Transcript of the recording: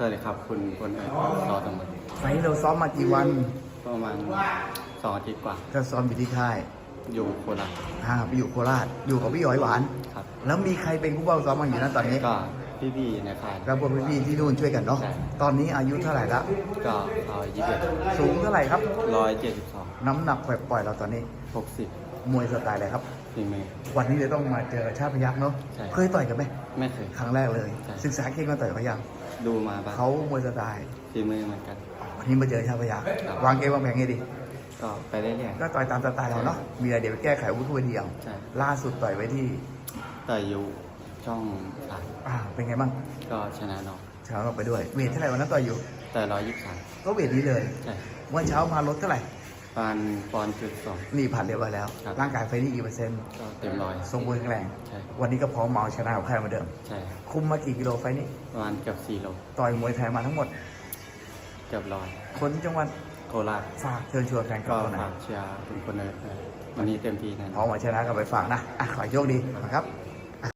สวัสดีครับ คุณพลเอกรอตรงนี้ไฟล์เราซ้อมมากี่วันประมาณสองอาทิตย์กว่า ก็ซ้อมอยู่ที่ค่ายอยู่โคราชอ่าไปอยู่โคราช อยู่กับพี่หยอยหวาน ครับ แล้วมีใครเป็นผู้เฝ้าซ้อมมาอยู่นะตอนนี้ก็พี่ๆในค่ายแล้วพวกพี่ๆที่นู่นช่วยกันเนาะ ใช่ ตอนนี้อายุเท่าไหร่ละ ก็เอายี่สิบสูงเท่าไหร่ครับ ร้อยเจ็ดสิบสองน้ำหนักปล่อยๆเราตอนนี้ หกสิบมวยสไตล์อะไรครับสี่เมตรวันนี้จะต้องมาเจอชาติพยักษ์เนาะ ใช่เคยต่อยกันไหม ไม่เคย ครั้งแรกเลย ใช่ ศึกษาเก่งมาต่อยเขายัง ดูมาบ้างเขามวยสไตล์สี่มือเหมือนกันวันนี้มาเจอชาติพยักษ์ครับวางเกมวางแผนไงดีก็ไปเรื่อยก็ต่อยตามสไตล์เราเนาะมีอะไรเดี๋ยวไปแก้ไขอาวุ้นทุกทีเอาๆใช่ล่าสุดต่อยไว้ที่แต่อยู่ช่องสามอ่าเป็นไงบ้างก็ชนะน้องเช้าเราไปด้วยเวทเท่าไหร่วันนั้นต่อยอยู่ แต่ร้อยยี่สิบสามก็เวทนี้เลยใช่วันเช้ามาลดเท่าไหร่ ปานปอนด์จุดสอง นี่ผ่านเรียบร้อยแล้ว ครับ ร่างกายไฟนี่กี่เปอร์เซ็นต์ก็เต็มร้อยทรงมวยแข็งแรงใช่ วันนี้ก็พร้อมมาเอาชนะกับใครเหมาเดิม ใช่ครับคุมมากี่กิโลไฟนี่ประมาณเกือบสี่โลต่อยมวยไทยมาทั้งหมด เกือบร้อยคนจังหวัดโคราชฝากเชิญชวนแฟนคลัก็บคนไหนฝากเชียร์คุณคนเนิร์ดด้วยวันนี้เต็มที่แน่นอน พร้อมมาชนะกับไปฝากนะอะขอให้โชคดีนะครับ